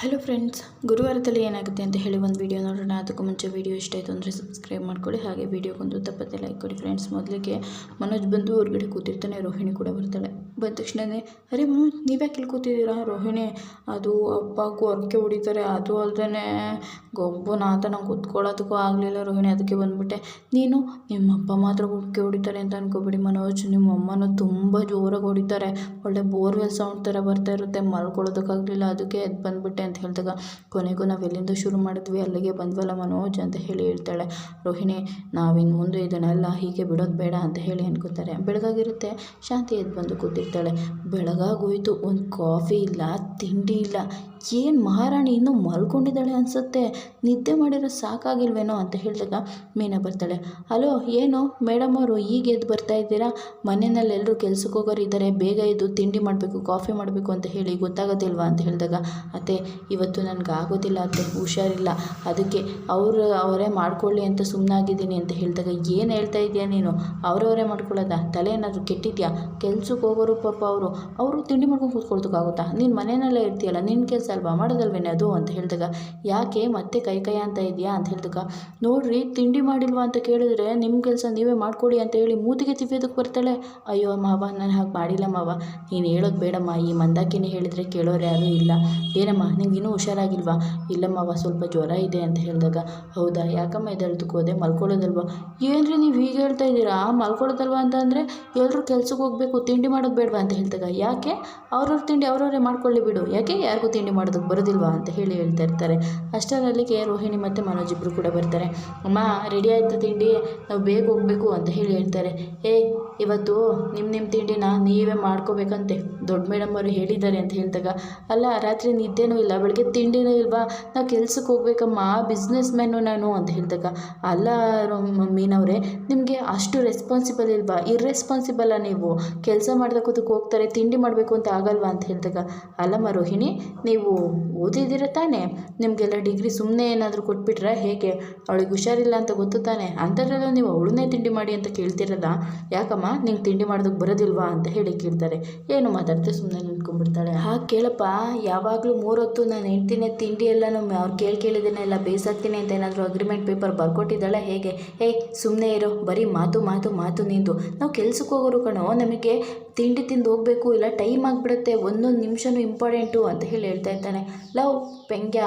Hello friends ಗುರುವಾರದಲ್ಲಿ ಏನಾಗುತ್ತೆ ಅಂತ ಹೇಳಿ ಒಂದು ವಿಡಿಯೋ ನೋಡೋಣ. ಅದಕ್ಕೂ ಮುಂಚೆ ವಿಡಿಯೋ ಇಷ್ಟ ಆಯಿತು ಅಂದರೆ ಸಬ್ಸ್ಕ್ರೈಬ್ ಮಾಡ್ಕೊಳ್ಳಿ. ಹಾಗೆ ವೀಡಿಯೋಗೊಂದು ತಪ್ಪತ್ತೆ ಲೈಕ್ ಕೊಡಿ ಫ್ರೆಂಡ್ಸ್ ಮೊದಲಿಗೆ ಮನೋಜ್ ಬಂದು ಹೊರಗಡೆ ಕೂತಿರ್ತಾನೆ, ರೋಹಿಣಿ ಕೂಡ ಬರ್ತಾಳೆ. ಬಂದ ತಕ್ಷಣವೇ ಅರೆ ಮನೋಜ್, ನೀವ್ಯಾಕೆ ಇಲ್ಲಿ ಕೂತಿದ್ದೀರಾ ರೋಹಿಣಿ? ಅದು ಅಪ್ಪಗೂ ಹೊರಕೆ ಹೊಡಿತಾರೆ, ಅದು ಅಲ್ಲದೆ ಗೊಬ್ಬನಾತ ನಂಗೆ ಕೂತ್ಕೊಳ್ಳೋದಕ್ಕೂ ಆಗಲಿಲ್ಲ ರೋಹಿಣಿ. ಅದಕ್ಕೆ ಬಂದುಬಿಟ್ಟೆ, ನೀನು ನಿಮ್ಮ ಅಪ್ಪ ಮಾತ್ರ ಹೊರಕೆ ಹೊಡಿತಾರೆ ಅಂತ ಅನ್ಕೋಬೇಡಿ ಮನೋಜ್. ನಿಮ್ಮ ಅಮ್ಮನೂ ತುಂಬ ಜೋರಾಗಿ ಹೊಡಿತಾರೆ. ಒಳ್ಳೆ ಬೋರ್ವೆಲ್ ಸೌಂಡ್ ಥರ ಬರ್ತಾ ಇರುತ್ತೆ, ಮಲ್ಕೊಳ್ಳೋದಕ್ಕಾಗಲಿಲ್ಲ. ಅದಕ್ಕೆ ಎದ್ದು ಬಂದುಬಿಟ್ಟೆ. ಅಂತ ಹೇಳಿದಾಗ ಕೊನೆಗೂ ನಾವು ಎಲ್ಲಿಂದ ಶುರು ಮಾಡಿದ್ವಿ ಅಲ್ಲಿಗೆ ಬಂದ್ವಲ್ಲ ಮನೋಜ್ ಅಂತ ಹೇಳಿ ಹೇಳ್ತಾಳೆ. ರೋಹಿಣಿ ನಾವಿನ್ನು ಮುಂದೆ ಇದನ್ನೆಲ್ಲ ಹೀಗೆ ಬಿಡೋದು ಬೇಡ ಅಂತ ಹೇಳಿ ಅನ್ಕೋತಾರೆ. ಬೆಳಗಾಗಿರುತ್ತೆ. ಶಾಂತಿ ಎದ್ದು ಬಂದು ಕೂತಿರ್ತಾಳೆ. ಬೆಳಗಾಗೋಯ್ತು. ಒಂದು ಕಾಫಿ ಇಲ್ಲ, ತಿಂಡಿ ಇಲ್ಲ. ಏನು ಮಹಾರಾಣಿ ಇನ್ನೂ ಮಲ್ಕೊಂಡಿದ್ದಾಳೆ ಅನಿಸುತ್ತೆ. ನಿದ್ದೆ ಮಾಡಿರೋ ಸಾಕಾಗಿಲ್ವೇನೋ ಅಂತ ಹೇಳಿದಾಗ ಮೀನಾ ಬರ್ತಾಳೆ. ಹಲೋ ಏನು? ಮೇಡಮ್ ಅವರು ಈಗ ಎದ್ದು ಬರ್ತಾ ಇದ್ದೀರಾ? ಮನೆಯಲ್ಲಿ ಎಲ್ಲರೂ ಕೆಲ್ಸಕ್ಕೆ ಹೋಗೋರು ಇದ್ದಾರೆ ಬೇಗ ಎದ್ದು ತಿಂಡಿ ಮಾಡಬೇಕು, ಕಾಫಿ ಮಾಡಬೇಕು ಅಂತ ಹೇಳಿ ಗೊತ್ತಾಗೋದಿಲ್ವಾ? ಅಂತ ಹೇಳಿದಾಗ, ಅತ್ತೆ ಇವತ್ತು ನನಗೆ ಆಗೋದಿಲ್ಲ ಅಂತ ಹುಷಾರಿಲ್ಲ. ಅದಕ್ಕೆ ಅವರು, ಅವರೇ ಮಾಡ್ಕೊಳ್ಳಿ ಅಂತ ಸುಮ್ಮನಾಗಿದ್ದೀನಿ ಅಂತ ಹೇಳಿದಾಗ ಏನು ಹೇಳ್ತಾ ಇದೆಯಾ ನೀನು? ಅವರವರೇ ಮಾಡ್ಕೊಳ್ಳೋದ? ತಲೆ ಏನಾದರೂ ಕೆಟ್ಟಿದ್ಯಾ? ಕೆಲ್ಸಕ್ಕೆ ಹೋಗೋರು ಪಾಪ ಅವರು. ಅವರು ತಿಂಡಿ ಮಾಡ್ಕೊಂಡು ಕೂತ್ಕೊಳ್ತಕ್ಕಾಗುತ್ತಾ? ನೀನು ಮನೆಯಲ್ಲೇ ಇರ್ತೀಯಲ್ಲ ನಿನ್ನ ಕೆಲಸ ಅಲ್ವಾ? ಮಾಡೋದಲ್ವೇನೆ ಅದು ಅಂತ ಹೇಳಿದಾಗ, ಯಾಕೆ ಮತ್ತೆ ಕೈ ಕೈ ಅಂತ ಇದೆಯಾ ಅಂತ ಹೇಳಿದಾಗ, ನೋಡ್ರಿ, ತಿಂಡಿ ಮಾಡಿಲ್ವಾ ಅಂತ ಕೇಳಿದ್ರೆ ನಿಮ್ಮ ಕೆಲಸ ನೀವೇ ಮಾಡ್ಕೊಡಿ ಅಂತ ಹೇಳಿ ಮೂತಿಗೆ ತಿವ್ಯೋದಕ್ಕೆ ಬರ್ತಾಳೆ. ಅಯ್ಯೋ ಮಾವ, ನಾನು ಹಾಗೆ ಮಾಡಿಲ್ಲ ಮಾವ. ನೀನು ಹೇಳೋದು ಬೇಡಮ್ಮ. ಈ ಮಂದಾಕಿನೇ ಹೇಳಿದರೆ ಕೇಳೋರು ಯಾರೂ ಇಲ್ಲ. ಏನಮ್ಮ ಇನ್ನೂ ಹುಷಾರಾಗಿಲ್ವಾ? ಇಲ್ಲಮ್ಮವ್ವ ಮಾವ ಸ್ವಲ್ಪ ಜ್ವರ ಇದೆ ಅಂತ ಹೇಳಿದಾಗ, ಹೌದಾ? ಯಾಕಮ್ಮ ಎದ್ದೇಳ್ದಕ್ಕೆ ಹೋದೆ? ಏನು ರೀ ನೀವು ಹೀಗೆ ಹೇಳ್ತಾ ಇದ್ದೀರಾ? ಮಲ್ಕೊಳ್ಳೋದಲ್ವ ಅಂತ ಎಲ್ಲರೂ ಕೆಲ್ಸಕ್ಕೆ ಹೋಗಬೇಕು, ತಿಂಡಿ ಮಾಡೋದು ಬೇಡವಾ ಅಂತ ಹೇಳಿದಾಗ, ಯಾಕೆ? ಅವ್ರವ್ರ ತಿಂಡಿ ಅವ್ರವರೇ ಮಾಡ್ಕೊಳ್ಳಿ ಬಿಡು. ಯಾಕೆ ಯಾರಿಗೂ ತಿಂಡಿ ಮಾಡೋದಕ್ಕೆ ಬರೋದಿಲ್ವಾ ಅಂತ ಹೇಳಿ ಹೇಳ್ತಾ ಇರ್ತಾರೆ. ಅಷ್ಟರಲ್ಲಿಗೆ ರೋಹಿಣಿ ಮತ್ತು ಮನೋಜ್ ಇಬ್ಬರು ಕೂಡ ಬರ್ತಾರೆ. ಅಮ್ಮ, ರೆಡಿ ಆಯಿತು ತಿಂಡಿ. ನಾವು ಬೇಗ ಹೋಗಬೇಕು ಅಂತ ಹೇಳಿ ಹೇಳ್ತಾರೆ. ಏ ಇವತ್ತು ನಿಮ್ಮ ನಿಮ್ಮ ತಿಂಡಿನ ನೀವೇ ಮಾಡ್ಕೋಬೇಕಂತೆ. ದೊಡ್ಡ ಮೇಡಮ್ ಅವರು ಹೇಳಿದ್ದಾರೆ ಅಂತ ಹೇಳಿದಾಗ, ಅಲ್ಲ, ರಾತ್ರಿ ನಿದ್ದೆನೂ ಇಲ್ಲ, ಬೆಳಗ್ಗೆ ತಿಂಡಿನೂ ಇಲ್ವಾ? ನಾವು ಕೆಲ್ಸಕ್ಕೆ ಹೋಗ್ಬೇಕಮ್ಮ ಬಿಸ್ನೆಸ್ ಮ್ಯಾನು ನಾನು, ಅಂತ ಹೇಳಿದಾಗ, ಅಲ್ಲ ಮೀನವರೇ, ನಿಮಗೆ ಅಷ್ಟು ರೆಸ್ಪಾನ್ಸಿಬಲ್ ಇಲ್ವಾ? ಇರ್ರೆಸ್ಪಾನ್ಸಿಬಲ್ಲ ನೀವು? ಕೆಲಸ ಮಾಡ್ದಕ್ಕೋದಕ್ಕೆ ಹೋಗ್ತಾರೆ, ತಿಂಡಿ ಮಾಡಬೇಕು ಅಂತ ಆಗಲ್ವಾ? ಅಂತ ಹೇಳಿದಾಗ ಅಲ್ಲಮ್ಮ ರೋಹಿಣಿ, ನೀವು ಓದಿದ್ದೀರ ತಾನೇ? ನಿಮಗೆಲ್ಲ ಡಿಗ್ರಿ ಸುಮ್ಮನೆ ಏನಾದರೂ ಕೊಟ್ಬಿಟ್ರೆ ಹೇಗೆ? ಅವಳಿಗೆ ಹುಷಾರಿಲ್ಲ ಅಂತ ಗೊತ್ತು ತಾನೆ? ಅಂಥದ್ರಲ್ಲೂ ನೀವು ಅವಳನ್ನೇ ತಿಂಡಿ ಮಾಡಿ ಅಂತ ಕೇಳ್ತಿರಲ್ಲ? ಯಾಕಮ್ಮ? ನಿಂಗೆ ತಿಂಡಿ ಮಾಡೋದಕ್ಕೆ ಬರೋದಿಲ್ವಾ? ಅಂತ ಹೇಳಿ ಕೇಳ್ತಾರೆ. ಏನು ಮಾತಾಡ್ತೆ ಸುಮ್ಮನೆ ನಿಂತ್ಕೊಂಡ್ಬಿಡ್ತಾಳೆ. ಹಾಗೆ ಕೇಳಪ್ಪ, ಯಾವಾಗಲೂ ಮೂರೊತ್ತು ನಾನು ಹೇಳ್ತೀನಿ, ತಿಂಡಿ ಎಲ್ಲನೂ ಅವ್ರು ಕೇಳಿ ಕೇಳಿದ್ದೇನೆ ಎಲ್ಲ ಬೇಸಾಗ್ತೀನಿ ಅಂತ ಏನಾದರೂ ಅಗ್ರಿಮೆಂಟ್ ಪೇಪರ್ ಬರ್ಕೊಟ್ಟಿದ್ದಾಳೆ ಹೇಗೆ? ಏಯ್ ಸುಮ್ಮನೆ ಇರೋ, ಬರೀ ಮಾತು ಮಾತು ಮಾತು ನಿಂದು. ನಾವು ಕೆಲ್ಸಕ್ಕೆ ಹೋಗೋರು ಕಣೋ, ನಮಗೆ ತಿಂಡಿ ತಿಂದು ಹೋಗಬೇಕು, ಇಲ್ಲ ಟೈಮ್ ಆಗಿಬಿಡುತ್ತೆ, ಒಂದೊಂದು ನಿಮಿಷನೂ ಇಂಪಾರ್ಟೆಂಟು ಅಂತ ಹೇಳಿ ಹೇಳ್ತಾ ಇರ್ತಾನೆ. ಲವ್, ಪೆಂಗ್ಯ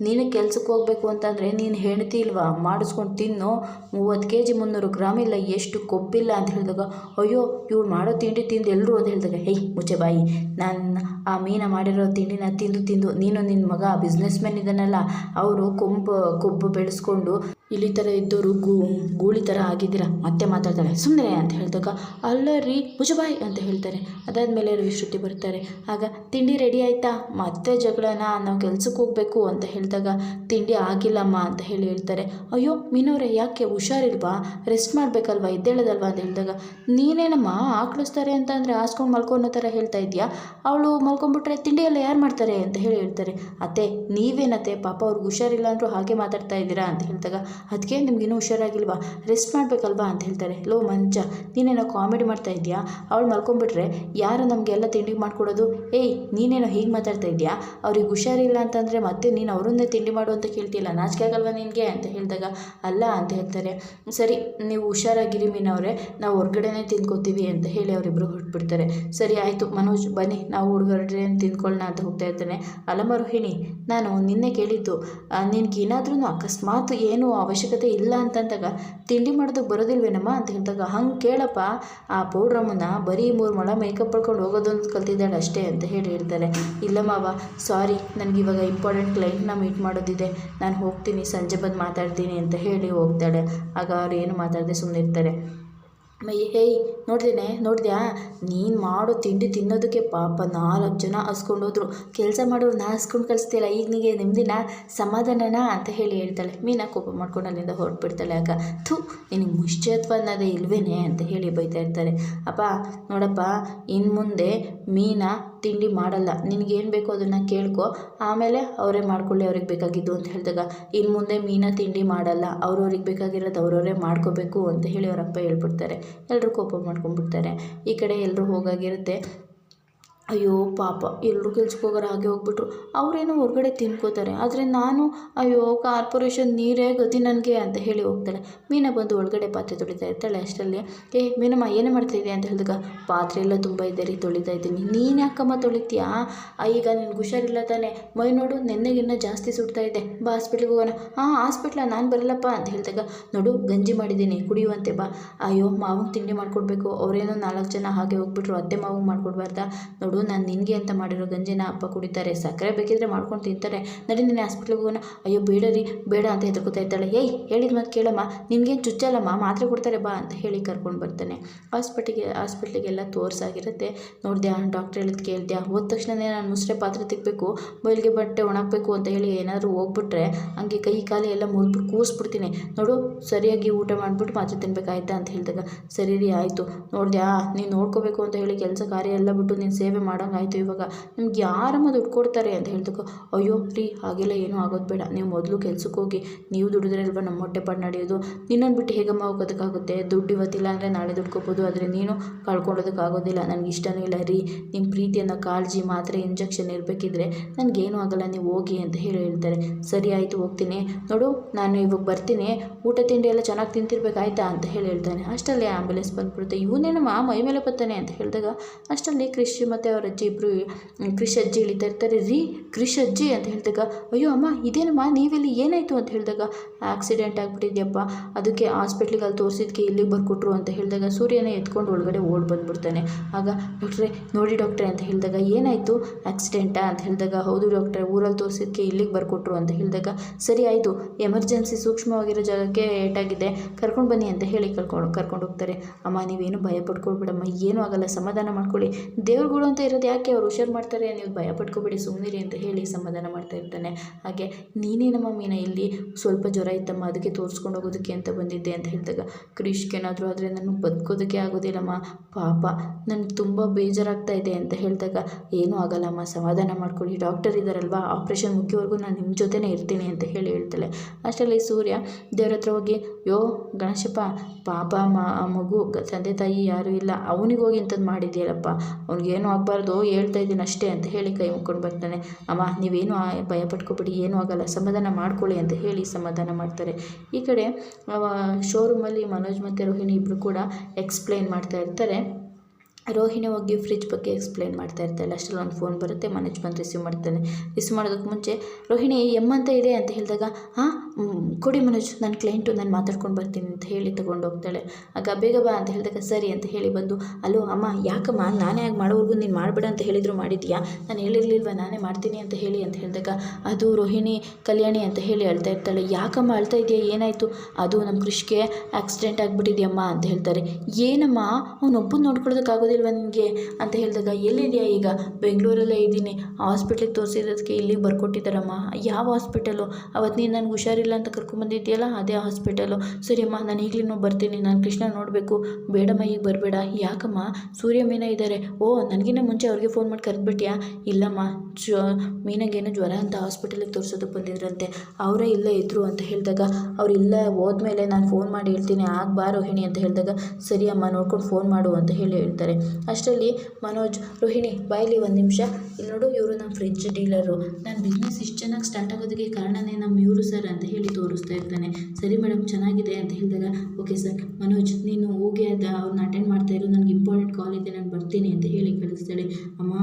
ನೀನು ಕೆಲ್ಸಕ್ಕೆ ಹೋಗಬೇಕು ಅಂತಂದರೆ ನೀನು ಹೆಣ್ತಿ ಇಲ್ವಾ? ಮಾಡಿಸ್ಕೊಂಡು ತಿನ್ನು. ಮೂವತ್ತು ಕೆ ಜಿ ಮುನ್ನೂರು ಗ್ರಾಮ್ ಇಲ್ಲ, ಎಷ್ಟು ಕೊಬ್ಬಿಲ್ಲ ಅಂತ ಹೇಳಿದಾಗ, ಅಯ್ಯೋ ಇವ್ರು ಮಾಡೋ ತಿಂಡಿ ತಿಂದು ಎಲ್ಲರೂ ಅಂತ ಹೇಳಿದಾಗ ಹೇಯ್ ಮುಚ್ಚೆ ಬಾಯಿ. ನಾನು ಆ ಮೀನ ಮಾಡಿರೋ ತಿಂಡಿನ ತಿಂದು ತಿಂದು ನೀನು ನಿನ್ನ ಮಗ ಬಿಸ್ನೆಸ್ ಮ್ಯಾನ್ ಇದ್ದಾನಲ್ಲ ಅವರು ಕೊಂಬು, ಕೊಬ್ಬು ಬೆಳೆಸ್ಕೊಂಡು ಇಲ್ಲಿ ಥರ ಇದ್ದವರು ಗೂ, ಗೂಳಿ ಥರ ಆಗಿದ್ದೀರಾ? ಮತ್ತೆ ಮಾತಾಡ್ತಾಳೆ. ಸುಮ್ಮನೆ ಅಂತ ಹೇಳಿದಾಗ, ಅಲ್ಲ ರೀ, ಮುಜಬಾಯ್ ಅಂತ ಹೇಳ್ತಾರೆ. ಅದಾದಮೇಲೆ ಶ್ರುತಿ ಬರ್ತಾರೆ. ಆಗ, ತಿಂಡಿ ರೆಡಿ ಆಯಿತಾ? ಮತ್ತೆ ಜಗಳನ ನಾವು ಕೆಲ್ಸಕ್ಕೆ ಹೋಗಬೇಕು ಅಂತ ಹೇಳಿದಾಗ, ತಿಂಡಿ ಆಗಿಲ್ಲಮ್ಮ ಅಂತ ಹೇಳಿ ಹೇಳ್ತಾರೆ. ಅಯ್ಯೋ, ಮೀನವ್ರೆ, ಯಾಕೆ ಹುಷಾರಿಲ್ವಾ? ರೆಸ್ಟ್ ಮಾಡಬೇಕಲ್ವಾ? ಎದ್ದೇಳೋದಲ್ವಾ ಅಂತ ಹೇಳಿದಾಗ, ನೀನೇನಮ್ಮ ಆಕಳಿಸ್ತಾರೆ ಅಂತ ಅಂದರೆ ಹಾಸ್ಕೊಂಡು ಮಲ್ಕೊನ್ನೋ ಥರ ಹೇಳ್ತಾ ಇದೆಯಾ? ಅವಳು ಮಲ್ಕೊಂಡ್ಬಿಟ್ರೆ ತಿಂಡಿ ಎಲ್ಲ ಯಾರು ಮಾಡ್ತಾರೆ? ಅಂತ ಹೇಳಿ ಹೇಳ್ತಾರೆ. ಅತ್ತೆ, ನೀವೇನತ್ತೆ? ಪಾಪ ಅವ್ರಿಗೆ ಹುಷಾರಿಲ್ಲ ಅಂದರೂ ಹಾಗೆ ಮಾತಾಡ್ತಾ ಇದ್ದೀರಾ? ಅಂತ ಹೇಳಿದಾಗ ಅದಕ್ಕೆ ನಿಮ್ಗಿನ್ನೂ ಹುಷಾರಾಗಿಲ್ವಾ? ರೆಸ್ಟ್ ಮಾಡಬೇಕಲ್ವಾ ಅಂತ ಹೇಳ್ತಾರೆ. ಲೋ ಮಂಚ, ನೀನೇನೋ ಕಾಮಿಡಿ ಮಾಡ್ತಾ ಇದೆಯಾ? ಅವಳು ಮಲ್ಕೊಂಬಿಟ್ರೆ ಯಾರು ನಮಗೆಲ್ಲ ತಿಂಡಿ ಮಾಡಿಕೊಡೋದು? ಏಯ್, ನೀನೇನೋ ಹೀಗೆ ಮಾತಾಡ್ತಾ ಇದೆಯಾ? ಅವ್ರಿಗೆ ಹುಷಾರಿಲ್ಲ ಅಂತಂದರೆ ಮತ್ತೆ ನೀನು ಅವರನ್ನೇ ತಿಂಡಿ ಮಾಡು ಅಂತ ಕೇಳ್ತಿಲ್ಲ ನಾಚಿಕೆ ಆಗಲ್ವಾ ನಿನಗೆ? ಅಂತ ಹೇಳಿದಾಗ, ಅಲ್ಲ ಅಂತ ಹೇಳ್ತಾರೆ. ಸರಿ, ನೀವು ಹುಷಾರಾಗಿರಿ ಮೀನವ್ರೆ, ನಾವು ಹೊರಗಡೆನೇ ತಿಂದ್ಕೋತೀವಿ ಅಂತ ಹೇಳಿ ಅವರಿಬ್ಬರು ಹೊರಟ್ಬಿಡ್ತಾರೆ. ಸರಿ, ಆಯಿತು. ಮನೋಜ್, ಬನ್ನಿ. ನಾವು ಹುಡುಗರೇ ತಿಂದ್ಕೊಳ್ಳೋಣ ಅಂತ ಹೋಗ್ತಾ ಇರ್ತಾನೆ. ಅಲಮ ರೋಹಿಣಿ ನಾನು ನಿನ್ನೆ ಕೇಳಿದ್ದು ನಿನಗೇನಾದ್ರೂ ಅಕಸ್ಮಾತ್ ಏನು ಅವಶ್ಯಕತೆ ಇಲ್ಲ ಅಂತಂದಾಗ ತಿಂಡಿ ಮಾಡೋದಕ್ಕೆ ಬರೋದಿಲ್ವೇನಮ್ಮ ಅಂತ ಹೇಳಿದಾಗ, ಹಂಗೆ ಕೇಳಪ್ಪ, ಆ ಪೌಡ್ರಮ್ಮನ ಬರೀ ಮೂರು ಮೊಳ ಮೇಕಪ್ ಪಡ್ಕೊಂಡು ಹೋಗೋದೊಂದು ಕಲ್ತಿದ್ದಾಳೆ ಅಷ್ಟೇ ಅಂತ ಹೇಳಿ ಹೇಳ್ತಾರೆ ಇಲ್ಲ ಮಾವ ಸಾರಿ ಇವಾಗ ಇಂಪಾರ್ಟೆಂಟ್ ಕ್ಲೈಂಟ್ನ ಮೀಟ್ ಮಾಡೋದಿದೆ. ನಾನು ಹೋಗ್ತೀನಿ, ಸಂಜೆ ಬಂದು ಮಾತಾಡ್ತೀನಿ ಅಂತ ಹೇಳಿ ಹೋಗ್ತಾಳೆ. ಆಗ ಅವ್ರು ಏನು ಮಾತಾಡದೆ ಸುಮ್ಮನೆ ಇರ್ತಾರೆ ಮೈ, ಹೇಯ್, ನೋಡ್ದೇನೆ, ನೋಡಿದ್ಯಾ? ನೀನು ಮಾಡೋ ತಿಂಡಿ ತಿನ್ನೋದಕ್ಕೆ ಪಾಪ ನಾಲ್ಕು ಜನ ಹಸ್ಕೊಂಡು ಹೋದ್ರು ಕೆಲಸ ಮಾಡೋರು ನಾ ಹಸ್ಕೊಂಡು ಕಳಿಸ್ತಿಲ್ಲ, ಈಗ ನಿಮಗೆ ನೆಮ್ಮದಿನ ಸಮಾಧಾನನಾ ಅಂತ ಹೇಳಿ ಹೇಳ್ತಾಳೆ. ಮೀನಾ ಕೋಪ ಮಾಡ್ಕೊಂಡು ಅಲ್ಲಿಂದ ಹೊರಟ್ಬಿಡ್ತಾಳೆ ಆಗ. ಥೂ, ನಿನಗೆ ಮುಶ್ಚತ್ವ ಅನ್ನೋದೇ ಇಲ್ವೇನೆ ಅಂತ ಹೇಳಿ ಬೈತಾ ಇರ್ತಾರೆ. ಅಪ್ಪ ನೋಡಪ್ಪ ಇನ್ನು ಮುಂದೆ ಮೀನಾ ತಿಂಡಿ ಮಾಡಲ್ಲ. ನಿನಗೇನು ಬೇಕೋ ಅದನ್ನು ಕೇಳ್ಕೊ. ಆಮೇಲೆ ಅವರೇ ಮಾಡ್ಕೊಳ್ಳಿ ಅವ್ರಿಗೆ ಬೇಕಾಗಿದ್ದು ಅಂತ ಹೇಳಿದಾಗ ಇನ್ನು ಮುಂದೆ ಮೀನಾ ತಿಂಡಿ ಮಾಡಲ್ಲ. ಅವ್ರವ್ರಿಗೆ ಬೇಕಾಗಿರೋದು ಅವ್ರವರೇ ಮಾಡ್ಕೋಬೇಕು ಅಂತ ಹೇಳಿ ಅವರಪ್ಪ ಹೇಳ್ಬಿಡ್ತಾರೆ. ಎಲ್ಲರೂ ಕೋಪ ಮಾಡ್ಕೊಂಡ್ಬಿಡ್ತಾರೆ. ಈ ಕಡೆ ಎಲ್ಲರೂ ಹೋಗಾಗಿರುತ್ತೆ. ಅಯ್ಯೋ ಪಾಪ ಎಲ್ಲರೂ ಕೆಲ್ಸಕ್ಕೆ ಹೋಗೋರು ಹಾಗೆ ಹೋಗ್ಬಿಟ್ರು. ಅವರೇನೋ ಹೊರಗಡೆ ತಿನ್ಕೋತಾರೆ. ಆದರೆ ನಾನು, ಅಯ್ಯೋ, ಕಾರ್ಪೊರೇಷನ್ ನೀರೇ ಗತಿ ನನಗೆ ಅಂತ ಹೇಳಿ ಹೋಗ್ತಾಳೆ. ಮೀನ ಬಂದು ಒಳಗಡೆ ಪಾತ್ರೆ ತೊಳಿತಾ ಇರ್ತಾಳೆ ಅಷ್ಟರಲ್ಲಿ. ಏ, ಮೀನಮ್ಮ, ಏನು ಮಾಡ್ತಾ ಇದೆಯಾ ಅಂತ ಹೇಳಿದಾಗ, ಪಾತ್ರೆ ಎಲ್ಲ ತುಂಬ ಇದೆ ರೀ, ತೊಳಿತಾ ಇದ್ದೀನಿ. ನೀನು ಯಾಕಮ್ಮ ತೊಳಿತೀಯಾ? ಈಗ ನಿನ್ಗೆ ಹುಷಾರಿಲ್ಲ ತಾನೆ. ಮೈ ನೋಡು, ನೆನ್ನೆಗಿನ್ನ ಜಾಸ್ತಿ ಸುಡ್ತಾ ಇದೆ. ಬಾ ಹಾಸ್ಪಿಟ್ಲಿಗೆ ಹೋಗೋಣ. ಹಾಂ ಹಾಸ್ಪಿಟ್ಲ ನಾನು ಬರಲ್ಲಪ್ಪ ಅಂತ ಹೇಳಿದಾಗ, ನೋಡು, ಗಂಜಿ ಮಾಡಿದ್ದೀನಿ, ಕುಡಿಯುವಂತೆ ಬಾ. ಅಯ್ಯೋ ಮಾವಂಗೆ ತಿಂಡಿ ಮಾಡಿಕೊಡ್ಬೇಕು. ಅವರೇನೋ ನಾಲ್ಕು ಜನ ಹಾಗೆ ಹೋಗ್ಬಿಟ್ರು, ಅತ್ತೆ ಮಾವಂಗೆ ಮಾಡ್ಕೊಡ್ಬಾರ್ದಾ? ನೋಡು ನಾನು ನಿನಗೆ ಅಂತ ಮಾಡಿರೋ ಗಂಜಿನ ಅಪ್ಪ ಕುಡಿತಾರೆ, ಸಕ್ಕರೆ ಬೇಕಿದ್ರೆ ಮಾಡ್ಕೊಂಡು ತಿಂತಾರೆ. ನಡಿ ನೀನು ಹಾಸ್ಪಿಟ್ಲಿಗೆ ಹೋಗೋಣ. ಅಯ್ಯೋ, ಬೇಡ ರೀ, ಬೇಡ ಅಂತ ಹೆದರ್ಕೋತಾ ಇರ್ತಾಳೆ. ಏಯ್, ಹೇಳಿದ ಮಾತು ಕೇಳಮ್ಮ. ನಿನಗೇನು ಚುಚ್ಚಲ್ಲಮ್ಮ? ಮಾತ್ರೆ ಕೊಡ್ತಾರೆ, ಬಾ ಅಂತ ಹೇಳಿ ಕರ್ಕೊಂಡು ಬರ್ತಾನೆ. ಹಾಸ್ಪಿಟ್ಲಿಗೆ ಹಾಸ್ಪಿಟ್ಲಿಗೆಲ್ಲ ತೋರ್ಸಾಗಿರುತ್ತೆ. ನೋಡಿದೆ ಡಾಕ್ಟ್ರ್ ಹೇಳಿದ್ ಕೇಳಿದೆ, ಹೋದ ತಕ್ಷಣನೇ ನಾನು ಮುಸ್ರೆ ಪಾತ್ರೆ ತಿಕ್ಕಬೇಕು ಬಯಲಿಗೆ ಬಟ್ಟೆ ಒಣಗಬೇಕು ಅಂತ ಹೇಳಿ ಏನಾದರೂ ಹೋಗ್ಬಿಟ್ರೆ, ಹಂಗೆ ಕೈ ಕಾಲು ಎಲ್ಲ ಮುರಿದ್ಬಿಟ್ಟು ಕೂರಿಸ್ಬಿಡ್ತೀನಿ ನೋಡು, ಸರಿಯಾಗಿ ಊಟ ಮಾಡಿಬಿಟ್ಟು ಮಾತ್ರೆ ತಿನ್ಬೇಕಾಯ್ತಾ ಅಂತ ಹೇಳಿದಾಗ, ಸರಿ ರೀ, ಆಯಿತು. ನೋಡಿದೆ ನೀನು ನೋಡ್ಕೋಬೇಕು ಅಂತ ಹೇಳಿ ಕೆಲಸ ಕಾರ್ಯ ಎಲ್ಲ ಬಿಟ್ಟು ನೀನು ಸೇವೆ ಮಾಡೋಂಗಾಯ್ತು ಇವಾಗ. ನಿಮ್ಗೆ ಯಾರಮ್ಮ ದುಡ್ಡು ಕೊಡ್ತಾರೆ ಅಂತ ಹೇಳ್ದಕ್ಕೆ ಅಯ್ಯೋ ರೀ, ಹಾಗೆಲ್ಲ ಏನೂ ಆಗೋದು ಬೇಡ. ನೀವು ಮೊದಲು ಕೆಲ್ಸಕ್ಕೆ ಹೋಗಿ, ನೀವು ದುಡಿದ್ರೆ ಅಲ್ವಾ ನಮ್ಮ ಹೊಟ್ಟೆ ಪಾಡು ನಡೆಯೋದು? ನಿನ್ನನ್ನು ಬಿಟ್ಟು ಹೇಗಮ್ಮ ಹೋಗೋದಕ್ಕಾಗುತ್ತೆ? ದುಡ್ಡು ಇವತ್ತಿಲ್ಲ ಅಂದರೆ ನಾಳೆ ದುಡ್ಕೋಬೋದು ಆದರೆ ನೀನು ಕಳ್ಕೊಳ್ಳೋದಕ್ಕಾಗೋದಿಲ್ಲ ನನಗೆ ಇಷ್ಟನೂ ಇಲ್ಲ ರೀ. ನಿಮ್ಮ ಪ್ರೀತಿಯನ್ನು ಕಾಳಜಿ ಮಾತ್ರೆ ಇಂಜೆಕ್ಷನ್ ಇರಬೇಕಿದ್ರೆ ನನಗೇನೂ ಆಗಲ್ಲ, ನೀವು ಹೋಗಿ ಅಂತ ಹೇಳಿ ಹೇಳ್ತಾರೆ. ಸರಿ ಆಯಿತು, ಹೋಗ್ತೀನಿ. ನೋಡು, ನಾನು ಇವಾಗ ಬರ್ತೀನಿ. ಊಟ ತಿಂಡಿ ಎಲ್ಲ ಚೆನ್ನಾಗಿ ತಿಂತಿರ್ಬೇಕಾಯ್ತಾ ಅಂತ ಹೇಳಿ ಹೇಳ್ತಾನೆ. ಅಷ್ಟಲ್ಲೇ ಆ್ಯಂಬುಲೆನ್ಸ್ ಬಂದ್ಬಿಡುತ್ತೆ. ಇವನೇನಮ್ಮ, ಮೈ ಮೇಲೆ ಬರ್ತಾನೆ ಅಂತ ಹೇಳಿದಾಗ, ಅಷ್ಟರಲ್ಲಿ ಕೃಷಿ ಮತ್ತು ಅವ್ರ ಅಜ್ಜಿ ಇಬ್ಬರು ಕೃಷಿ ಅಜ್ಜಿ ಇಳಿತಾ ಇರ್ತಾರೆ, ರೀ, ಕೃಷಿ ಅಜ್ಜಿ ಅಂತ ಹೇಳಿದಾಗ, ಅಯ್ಯೋ ಅಮ್ಮ, ಇದೇನಮ್ಮ, ನೀವೆಲ್ಲಿ ಏನಾಯಿತು ಅಂತ ಹೇಳಿದಾಗ ಆಕ್ಸಿಡೆಂಟ್ ಆಗಿಬಿಟ್ಟಿದ್ಯಪ್ಪ, ಅದಕ್ಕೆ ಹಾಸ್ಪಿಟ್ಲಿಗೆ ಅಲ್ಲಿ ತೋರಿಸಿದ್ಕೆ ಇಲ್ಲಿಗೆ ಬರ್ಕೊಟ್ರು ಅಂತ ಹೇಳಿದಾಗ, ಸೂರ್ಯನ ಎತ್ಕೊಂಡು ಒಳಗಡೆ ಓಡಿ ಬಂದ್ಬಿಡ್ತಾನೆ. ಆಗ ಡಾಕ್ಟ್ರೆ ನೋಡಿ ಡಾಕ್ಟ್ರೆ ಅಂತ ಹೇಳಿದಾಗ, ಏನಾಯಿತು ಆಕ್ಸಿಡೆಂಟಾ ಅಂತ ಹೇಳಿದಾಗ, ಹೌದು ಡಾಕ್ಟ್ರೆ ಊರಲ್ಲಿ ತೋರಿಸಿದ್ಕೆ ಇಲ್ಲಿಗೆ ಬರ್ಕೊಟ್ರು ಅಂತ ಹೇಳಿದಾಗ, ಸರಿ ಆಯಿತು ಎಮರ್ಜೆನ್ಸಿ ಸೂಕ್ಷ್ಮವಾಗಿರೋ ಜಾಗಕ್ಕೆ ಏಟಾಗಿದೆ, ಕರ್ಕೊಂಡು ಬನ್ನಿ ಅಂತ ಹೇಳಿ ಕರ್ಕೊಂಡು ಕರ್ಕೊಂಡು ಹೋಗ್ತಾರೆ. ಅಮ್ಮ, ನೀವೇನು ಭಯ ಪಡ್ಕೊಳ್ಬೇಡಮ್ಮ ಏನೂ ಆಗಲ್ಲ, ಸಮಾಧಾನ ಮಾಡ್ಕೊಳ್ಳಿ. ದೇವ್ರುಗಳು ಅಂತ ಇರೋದು ಯಾಕೆ ಅವ್ರು ಹುಷಾರು ಮಾಡ್ತಾರೆ ನೀವು ಭಯ ಪಡ್ಕೋಬೇಡಿ ಸುಮ್ಮನಿರಿ ಅಂತ ಹೇಳಿ ಸಮಾಧಾನ ಮಾಡ್ತಾ ಇರ್ತಾನೆ. ಹಾಗೆ ನೀನೇನಮ್ಮ ಮೀನ, ಇಲ್ಲಿ ಸ್ವಲ್ಪ ಜ್ವರ ಇತ್ತಮ್ಮ, ಅದಕ್ಕೆ ತೋರಿಸ್ಕೊಂಡು ಹೋಗೋದಕ್ಕೆ ಅಂತ ಬಂದಿದ್ದೆ ಅಂತ ಹೇಳಿದಾಗ ಏನಾದರೂ ಆದರೆ ನಾನು ಬದುಕೋದಕ್ಕೆ ಆಗೋದಿಲ್ಲಮ್ಮ, ಪಾಪ ನನಗೆ ತುಂಬ ಬೇಜಾರಾಗ್ತಾ ಇದೆ ಅಂತ ಹೇಳಿದಾಗ, ಏನೂ ಆಗಲ್ಲಮ್ಮ, ಸಮಾಧಾನ ಮಾಡ್ಕೊಳ್ಳಿ, ಡಾಕ್ಟರ್ ಇದ್ದಾರಲ್ವಾ ಆಪ್ರೇಷನ್ ಮುಗಿಯೋವರೆಗೂ ನಾನು ನಿಮ್ಮ ಜೊತೆನೇ ಇರ್ತೀನಿ ಅಂತ ಹೇಳಿ ಹೇಳ್ತಾಳೆ. ಅಷ್ಟರಲ್ಲಿ ಸೂರ್ಯ ದೇವ್ರ ಹತ್ರ ಹೋಗಿ, ಯೋ ಗಣೇಶಪ್ಪ, ಪಾಪ ಮಗು ತಂದೆ ತಾಯಿ ಯಾರೂ ಇಲ್ಲ ಅವನಿಗೋಗಿ ಇಂಥದ್ದು ಮಾಡಿದ್ಯಲ್ಲಪ್ಪ, ಅವ್ನಿಗೇನು ಆಗಬಾರ್ದು ಹೇಳ್ತಾ ಇದ್ದೀನಿ ಅಷ್ಟೇ ಅಂತ ಹೇಳಿ ಕೈ ಮುಕ್ಕೊಂಡು ಬರ್ತಾನೆ. ಅಮ್ಮ, ನೀವೇನು ಭಯ ಪಟ್ಕೊಬಿಡಿ, ಏನೂ ಆಗಲ್ಲ, ಸಮಾಧಾನ ಮಾಡ್ಕೊಳ್ಳಿ ಅಂತ ಹೇಳಿ ಸಮಾಧಾನ ಮಾಡ್ತಾರೆ. ಈ ಕಡೆ ಶೋರೂಮಲ್ಲಿ ಮನೋಜ್ ಮತ್ತು ರೋಹಿಣಿ ಇಬ್ಬರು ಕೂಡ ಎಕ್ಸ್ಪ್ಲೇನ್ ಮಾಡ್ತಾ ಇರ್ತಾರೆ. ರೋಹಿಣಿ ಹೋಗಿ ಫ್ರಿಜ್ ಬಗ್ಗೆ ಎಕ್ಸ್ಪ್ಲೈನ್ ಮಾಡ್ತಾ ಇರ್ತಾಳೆ. ಅಷ್ಟರಲ್ಲಿ ಒಂದು ಫೋನ್ ಬರುತ್ತೆ, ಮನೋಜ್ ಬಂದು ರಿಸೀವ್ ಮಾಡ್ತಾನೆ. ರಿಸೀವ್ ಮಾಡೋದಕ್ಕೆ ಮುಂಚೆ, ರೋಹಿಣಿ ಎಂ ಅಂತ ಇದೆ? ಅಂತ ಹೇಳಿದಾಗ ಹಾಂ ಕೊಡಿ ಮನೋಜ್ ನನ್ನ ಕ್ಲೈಂಟು ನಾನು ಮಾತಾಡ್ಕೊಂಡು ಬರ್ತೀನಿ ಅಂತ ಹೇಳಿ ತೊಗೊಂಡು ಹೋಗ್ತಾಳೆ. ಆಗ, ಬೇಗ ಬಾ ಅಂತ ಹೇಳಿದಾಗ, ಸರಿ ಅಂತ ಹೇಳಿ ಬಂದು, ಅಲೋ, ಅಮ್ಮ, ಯಾಕಮ್ಮ? ನಾನೇ ಆಗಿ ಮಾಡೋವರೆಗೂ ನೀನು ಮಾಡಬೇಡ ಅಂತ ಹೇಳಿದ್ರು ಮಾಡಿದ್ಯಾ? ನಾನು ಹೇಳಿರ್ಲಿಲ್ವ, ನಾನೇ ಮಾಡ್ತೀನಿ ಅಂತ ಹೇಳಿ ಅಂತ ಹೇಳಿದಾಗ, ಅದು ರೋಹಿಣಿ, ಕಲ್ಯಾಣಿ ಅಂತ ಹೇಳಿ ಅಳ್ತಾ ಇರ್ತಾಳೆ. ಯಾಕಮ್ಮ ಅಳ್ತಾ ಇದೆಯಾ? ಏನಾಯಿತು? ಅದು ನಮ್ಮ ಕೃಷಿಗೆ ಆಕ್ಸಿಡೆಂಟ್ ಆಗಿಬಿಟ್ಟಿದೆಯಮ್ಮ ಅಂತ ಹೇಳ್ತಾರೆ. ಏನಮ್ಮ? ಅವನೊಬ್ಬನ ನೋಡ್ಕೊಳ್ಳೋದಕ್ಕಾಗೋದಿಲ್ವ ನಿನಗೆ ಅಂತ ಹೇಳಿದಾಗ, ಎಲ್ಲಿದೆಯಾ ಈಗ? ಬೆಂಗಳೂರಲ್ಲೇ ಇದ್ದೀನಿ. ಹಾಸ್ಪಿಟ್ಲಿಗೆ ತೋರಿಸಿರೋದಕ್ಕೆ ಇಲ್ಲಿಗೆ ಬರ್ಕೊಟ್ಟಿದ್ದಾರಮ್ಮ. ಯಾವ ಹಾಸ್ಪಿಟಲು? ಅವತ್ತು ನೀನು ನನಗೆ ಹುಷಾರಿಲ್ಲ ಅಂತ ಕರ್ಕೊಂಬಂದಿದ್ದೀಯಲ್ಲ, ಅದೇ ಹಾಸ್ಪಿಟಲು. ಸರಿಯಮ್ಮ, ನಾನು ಈಗಲೂ ಬರ್ತೀನಿ. ನಾನು ಕೃಷ್ಣ ನೋಡಬೇಕು. ಬೇಡಮ್ಮ, ಈಗ ಬರಬೇಡ. ಯಾಕಮ್ಮ? ಸೂರ್ಯ ಮೀನ ಇದ್ದಾರೆ ಓ, ನನಗಿನ್ನ ಮುಂಚೆ ಅವ್ರಿಗೆ ಫೋನ್ ಮಾಡಿ ಕರೆದ್ಬಿಟ್ಟಿಯಾ ಇಲ್ಲಮ್ಮ. ಜ್ವ ಮೀನಗೇನು ಜ್ವರ ಅಂತ ಹಾಸ್ಪಿಟಲಿಗೆ ತೋರಿಸೋದಕ್ಕೆ ಬಂದಿದ್ರಂತೆ. ಅವರೇ ಇಲ್ಲೇ ಇದ್ದರು ಅಂತ ಹೇಳಿದಾಗ, ಅವ್ರು ಇಲ್ಲ ಹೋದ್ಮೇಲೆ ನಾನು ಫೋನ್ ಮಾಡಿ ಹೇಳ್ತೀನಿ. ಆಗ ಬಾ ರೋಹಿಣಿ ಅಂತ ಹೇಳಿದಾಗ ಸರಿ ಅಮ್ಮ ನೋಡ್ಕೊಂಡು ಫೋನ್ ಮಾಡು ಅಂತ ಹೇಳಿ ಹೇಳ್ತಾರೆ. ಅಷ್ಟರಲ್ಲಿ ಮನೋಜ್, ರೋಹಿಣಿ, ಬಾಯಲ್ಲಿ ಒಂದು ನಿಮಿಷ. ಇಲ್ಲಿ ನೋಡು, ಇವರು ನಮ್ಮ ಫ್ರಿಜ್ ಡೀಲರು ನನ್ನ ಬಿಸ್ನೆಸ್ ಇಷ್ಟು ಚೆನ್ನಾಗಿ ಸ್ಟಾರ್ಟ್ ಆಗೋದಕ್ಕೆ ಕಾರಣನೇ ನಮ್ಮ ಇವರು ಸರ್ ಅಂತ ಹೇಳಿ ತೋರಿಸ್ತಾ ಇರ್ತಾನೆ. ಸರಿ ಮೇಡಮ್ ಚೆನ್ನಾಗಿದೆ ಅಂತ ಹೇಳಿದಾಗ ಓಕೆ ಸರ್ ಮನೋಜ್, ನೀನು ಹೋಗಿ ಅಂತ ಅವ್ರನ್ನ ಅಟೆಂಡ್ ಮಾಡ್ತಾ ಇರೋ, ನನಗೆ ಇಂಪಾರ್ಟೆಂಟ್ ಕಾಲ್ ಇದೆ, ನಾನು ಬರ್ತೀನಿ ಅಂತ ಹೇಳಿ ಕಳಿಸ್ತಾಳೆ. ಅಮ್ಮ,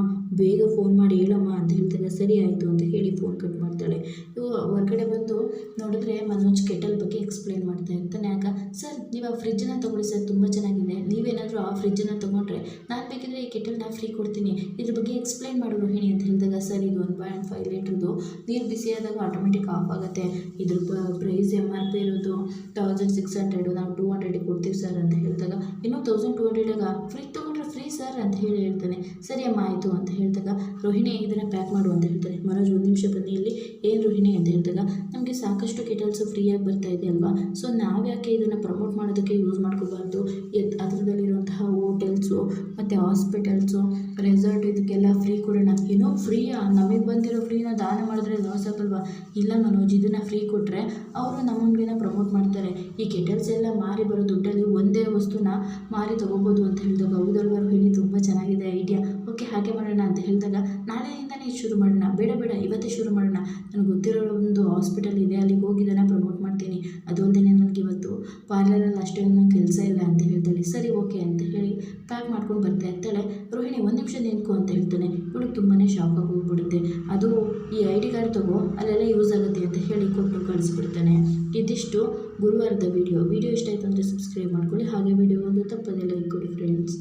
ಬೇಗ ಫೋನ್ ಮಾಡಿ ಹೇಳಮ್ಮ ಅಂತ ಹೇಳಿದಾಗ, ಸರಿ ಆಯಿತು ಅಂತ ಹೇಳಿ ಫೋನ್ ಕಟ್ ಮಾಡ್ತಾಳೆ. ಇವು ಹೊರಗಡೆ ಬಂದು ನೋಡಿದ್ರೆ ಮನೋಜ್ ಕೆಟಲ್ ಬಗ್ಗೆ ಎಕ್ಸ್ಪ್ಲೇನ್ ಮಾಡ್ತಾ ಇರ್ತಾನೆ. ಆಗ ಸರ್ ನೀವು ಆ ಫ್ರಿಜ್ಜನ್ನ ತೊಗೊಳ್ಳಿ ಸರ್ ತುಂಬ ಚೆನ್ನಾಗಿದೆ. ನೀವೇನಾದರೂ ಆ ಫ್ರಿಜ್ಜನ್ನು ತೊಗೊಂಡ್ರೆ ನಾನು ಬೇಕಿದ್ರೆ ಈ ನಾ ಫ್ರೀ ಕೊಡ್ತೀನಿ. ಇದ್ರ ಬಗ್ಗೆ ಎಕ್ಸ್ಪ್ಲೈನ್ ಮಾಡು ರೋಹಿಣಿ ಅಂತ ಹೇಳಿದಾಗ, ಸರ್, ಇದು ಒನ್ ಪಾಯಿಂಟ್ ಫೈವ್ ಲೀಟ್ರದ್ದು ನೀರು ಬಿಸಿ ಆದಾಗ ಆಟೋಮೆಟಿಕ್ ಆಫ್ ಆಗುತ್ತೆ. ಇದ್ರ ಪ್ರೈಸ್ ಎಂ ಆರ್ ಪಿ ಇರೋದು ತೌಸಂಡ್ ಸಿಕ್ಸ್ ಹಂಡ್ರೆಡು ನಾವು ಟೂ ಹಂಡ್ರೆಡಿಗೆ ಕೊಡ್ತೀವಿ, ಸರ್, ಅಂತ ಹೇಳಿದಾಗ, ಇನ್ನೂ ತೌಸಂಡ್ ಟೂ ಹಂಡ್ರೆಡಾಗ ಫ್ರೀ ತೊಗೊಂಡ್ರೆ ಫ್ರೀ ಸರ್ ಅಂತ ಹೇಳಿ ಹೇಳ್ತಾನೆ. ಸರಿ ಅಮ್ಮ, ಆಯಿತು ಅಂತ ಹೇಳಿದಾಗ, ರೋಹಿಣಿ ಇದನ್ನು ಪ್ಯಾಕ್ ಮಾಡು ಅಂತ ಹೇಳ್ತಾರೆ ಮನೋಜ್ ಒಂದು ನಿಮಿಷ ಬನ್ನಿ ಇಲ್ಲಿ ಏನು ರೋಹಿಣಿ ಅಂತ ಹೇಳಿದಾಗ, ನಮಗೆ ಸಾಕಷ್ಟು ಕೆಟಲ್ಸು ಫ್ರೀಯಾಗಿ ಬರ್ತಾ ಇದೆ ಅಲ್ವಾ? ಸೊ ನಾವ್ಯಾಕೆ ಇದನ್ನು ಪ್ರಮೋಟ್ ಮಾಡೋದಕ್ಕೆ ಯೂಸ್ ಮಾಡ್ಕೋಬಾರ್ದು? ಎತ್ ಅದರದಲ್ಲಿರುವಂತಹ ಹೋಟೆಲ್ಸು ಮತ್ತು ಹಾಸ್ಪಿಟಲ್ಸು ರೆಸಾರ್ಟ್ ಇದಕ್ಕೆಲ್ಲ ಫ್ರೀ ಕೊಡೋಣ ಏನೋ ಫ್ರೀ ನಮಗೆ ಬಂದಿರೋ ಫ್ರೀನ ದಾನ ಮಾಡಿದ್ರೆ ಲಾಸ್ ಆಗಲ್ವಾ? ಇಲ್ಲ ಮನೋಜ್, ಇದನ್ನು ಫ್ರೀ ಕೊಟ್ಟರೆ ಅವರು ನಮ್ಮ ಪ್ರಮೋಟ್ ಮಾಡ್ತಾರೆ. ಈ ಕೆಟಲ್ಸ್ ಎಲ್ಲ ಮಾರಿ ಬರೋ ದುಡ್ಡಲ್ಲಿ ಒಂದೇ ವಸ್ತುನ ಮಾರಿ ತೊಗೋಬೋದು ಅಂತ ಹೇಳಿದಾಗ, ಹೌದಲ್ವಾ ರೋಹಿಣಿ ತುಂಬ ಚೆನ್ನಾಗಿದೆ ಐಡಿಯಾ ಓಕೆ ಹಾಗೆ ಮಾಡೋಣ ಅಂತ ಹೇಳಿದಾಗ ನಾಳೆಯಿಂದನೇ ಶುರು ಮಾಡೋಣ. ಬೇಡ ಬೇಡ, ಇವತ್ತೇ ಶುರು ಮಾಡೋಣ. ನನಗೆ ಗೊತ್ತಿರೋ ಒಂದು ಹಾಸ್ಪಿಟಲ್ ಇದೆ, ಅಲ್ಲಿಗೆ ಹೋಗಿ ಇದನ್ನು ಪ್ರಮೋಟ್ ಮಾಡ್ತೀನಿ. ಅದೊಂದೇ ನನಗೆ ಇವತ್ತು ಪಾರ್ಲರಲ್ಲಿ ಅಷ್ಟೇನೂ ಕೆಲಸ ಇಲ್ಲ ಅಂತ ಹೇಳ್ತಾಳೆ. ಸರಿ ಓಕೆ ಅಂತ ಹೇಳಿ ಪ್ಯಾಕ್ ಮಾಡ್ಕೊಂಡು ಬರ್ತಾ. ಇರ್ತಾಳೆ ರೋಹಿಣಿ, ಒಂದು ನಿಮಿಷ ನಿಂತ್ಕೊ ಅಂತ ಹೇಳ್ತಾನೆ. ಇವಳಿಗೆ ತುಂಬಾ ಶಾಕ್ ಹೋಗ್ಬಿಡುತ್ತೆ. ಅದು ಈ ಐ ಡಿ ಕಾರ್ಡ್ ತಗೋ, ಅಲ್ಲೆಲ್ಲ ಯೂಸ್ ಆಗುತ್ತೆ ಅಂತ ಹೇಳಿ ಕೊಟ್ಟು ಕಳಿಸ್ಬಿಡ್ತಾನೆ. ಇದಿಷ್ಟು ಗುರುವಾರದ ವಿಡಿಯೋ ವಿಡಿಯೋ ಇಷ್ಟ ಆಯಿತು ಅಂದರೆ ಸಬ್ಸ್ಕ್ರೈಬ್ ಮಾಡ್ಕೊಳ್ಳಿ. ಹಾಗೆ ವಿಡಿಯೋ ಒಂದು ತಪ್ಪದೆ ಲೈಕ್ ಕೊಡಿ ಫ್ರೆಂಡ್ಸ್